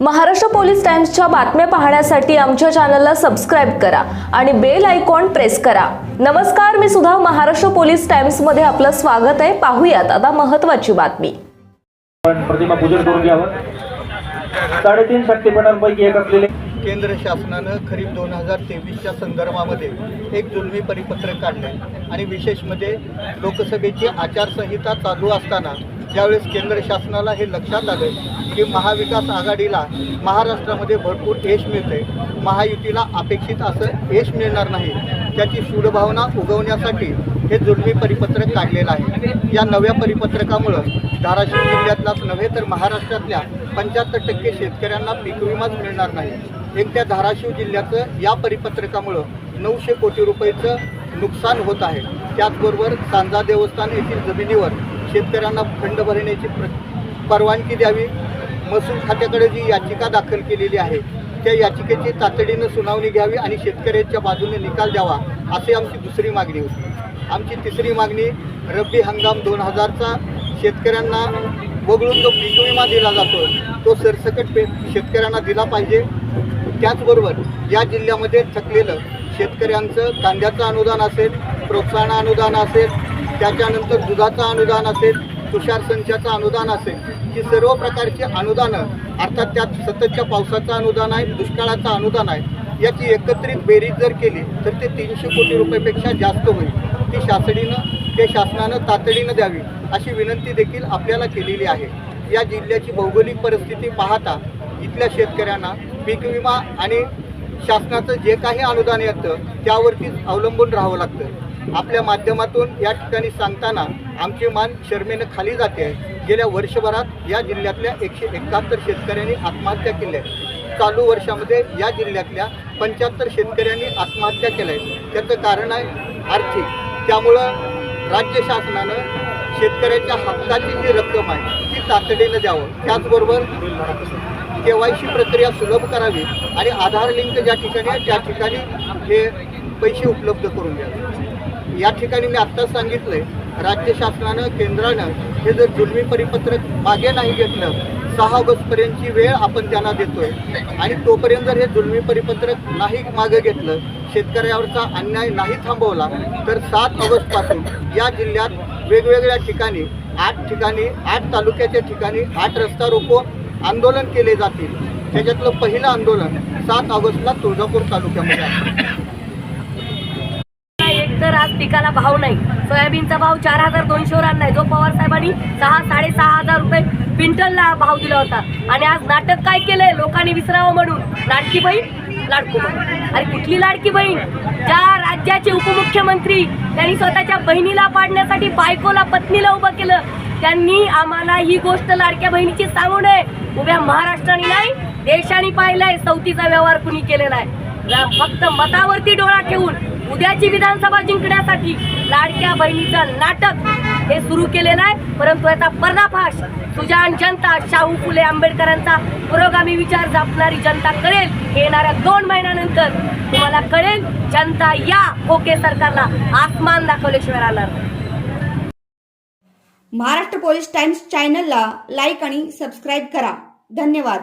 Maharashtra police टाइम्सच्या बातम्या पाहण्यासाठी आमच्या चॅनलला सबस्क्राईब करा आणि बेल आयकॉन प्रेस करा. नमस्कार मी सुद्धा महाराष्ट्र पोलीस टाइम्समध्ये आपलं स्वागत आहे. पाहूयात आता महत्वाची बातमी. प्रतिमा पूजन करून घ्यावं. साडेतीन शक्तिपीठांपैकी एक असलेले केंद्र शासनानं खरीप दोन हजार तेवीसच्या संदर्भामध्ये एक जुलमी परिपत्रक काढलं आहे आणि विशेष म्हणजे लोकसभेची आचारसंहिता चालू असताना ज्यावेळेस केंद्र शासनाला हे लक्षात आलं की महाविकास आघाडीला महाराष्ट्रामध्ये भरपूर यश मिळते महायुतीला अपेक्षित असं यश मिळणार नाही त्याची सूडभावना उगवण्यासाठी हे जुलमी परिपत्रक काढलेलं आहे. या नव्या परिपत्रकामुळं धाराशिव जिल्ह्यातलाच नव्हे तर महाराष्ट्रातल्या पंच्याहत्तर टक्के शेतकऱ्यांना पीक विमाच मिळणार नाही. एकट्या धाराशिव जिल्ह्याचं या परिपत्रकामुळं नऊशे कोटी रुपयेचं नुकसान होत आहे. त्याचबरोबर सांजा देवस्थान येथील जमिनीवर शेतकऱ्यांना खंड भरण्याची प्र परवानगी द्यावी. महसूल खात्याकडे जी याचिका दाखल केलेली आहे त्या याचिकेची तातडीनं सुनावणी घ्यावी आणि शेतकऱ्यांच्या बाजूने निकाल द्यावा अशी आमची दुसरी मागणी होती. आमची तिसरी मागणी रब्बी हंगाम दोन हजारचा शेतकऱ्यांना वगळून जो पीक विमा दिला जातो तो सरसकट पे शेतकऱ्यांना दिला पाहिजे. त्याचबरोबर या जिल्ह्यामध्ये थकलेलं शेतकऱ्यांचं कांद्याचं अनुदान असेल प्रोत्साहन अनुदान असेल त्याच्यानंतर दुधाचं अनुदान असेल तुषार संचाचं अनुदान असेल ही सर्व प्रकारची अनुदानं अर्थात त्यात सततच्या पावसाचं अनुदान आहे दुष्काळाचं अनुदान आहे याची एकत्रित बेरीज जर केली तर ते तीनशे कोटी रुपयेपेक्षा जास्त होईल. ती शासडीनं ते शासनानं तातडीनं द्यावी अशी विनंती देखील आपल्याला केलेली आहे. या जिल्ह्याची भौगोलिक परिस्थिती पाहता इथल्या शेतकऱ्यांना पीक विमा आणि शासनाचं जे काही अनुदान येतं त्यावरतीच अवलंबून राहावं लागतं. आपल्या माध्यमातून या ठिकाणी सांगताना आमची मान शर्मेनं खाली जाते. आहे गेल्या वर्षभरात या जिल्ह्यातल्या एकशे एकाहत्तर शेतकऱ्यांनी आत्महत्या केल्या आहेत चालू वर्षामध्ये या जिल्ह्यातल्या पंच्याहत्तर शेतकऱ्यांनी आत्महत्या केल्या आहेत त्याचं कारण आहे आर्थिक. त्यामुळं राज्य शासनानं शेतकऱ्यांच्या हक्काची जी रक्कम आहे ती तातडीनं द्यावं. त्याचबरोबर के वाय सी प्रक्रिया सुलभ करावी आणि आधार लिंक ज्या ठिकाणी आहे त्या ठिकाणी हे पैसे उपलब्ध करून द्यावे. या ठिकाणी मी आत्ताच सांगितलंय राज्य शासनानं केंद्रानं हे जर जुलमी परिपत्रक मागे नाही घेतलं सहा ऑगस्टपर्यंतची वेळ आपण त्यांना देतोय. आणि तोपर्यंत जर हे जुलमी परिपत्रक नाही मागे घेतलं शेतकऱ्यावरचा अन्याय नाही थांबवला तर सात ऑगस्टपासून या जिल्ह्यात वेगवेगळ्या ठिकाणी आठ ठिकाणी आठ तालुक्याच्या ठिकाणी आठ रस्ता रोको आंदोलन केले जातील. त्याच्यातलं पहिलं आंदोलन सात ऑगस्टला तुळजापूर तालुक्यामध्ये आहे. तर आज पिकाला भाव नाही. सोयाबीनचा भाव चार हजार दोनशेवर आहे. जो पवार साहेबांनी सहा साडेसहा हजार रुपये क्विंटलला भाव दिला होता. आणि आज नाटक काय केलंय? लोकांनी विसरावं म्हणून. लाडकी बहीण लाडकू बहीण. अरे कुठली लाडकी बहीण? ज्या राज्याचे उपमुख्यमंत्री त्यांनी स्वतःच्या बहिणीला पाडण्यासाठी बायकोला पत्नीला उभं केलं त्यांनी आम्हाला ही गोष्ट लाडक्या बहिणीची सांगू नये. उभ्या महाराष्ट्राने नाही देशाने पाहिलंय. चौथीचा व्यवहार कुणी केलेला आहे? फक्त मतावरती डोळा ठेवून उद्याची विधानसभा जिंकण्यासाठी लाडक्या बहिणीचं नाटक हे सुरू केलेलं आहे परंतु याचा पर्दाफाश सुजाण जनता शाहू फुले आंबेडकरांचा पुरोगामी विचार जपणारी जनता करेल. हे येणाऱ्या दोन महिन्यानंतर तुम्हाला कळेल जनता या ओके सरकारला आसमान दाखवल्याशिवाय राहणार महाराष्ट्र पोलीस टाइम्स चॅनलला लाईक आणि सबस्क्राईब करा. धन्यवाद.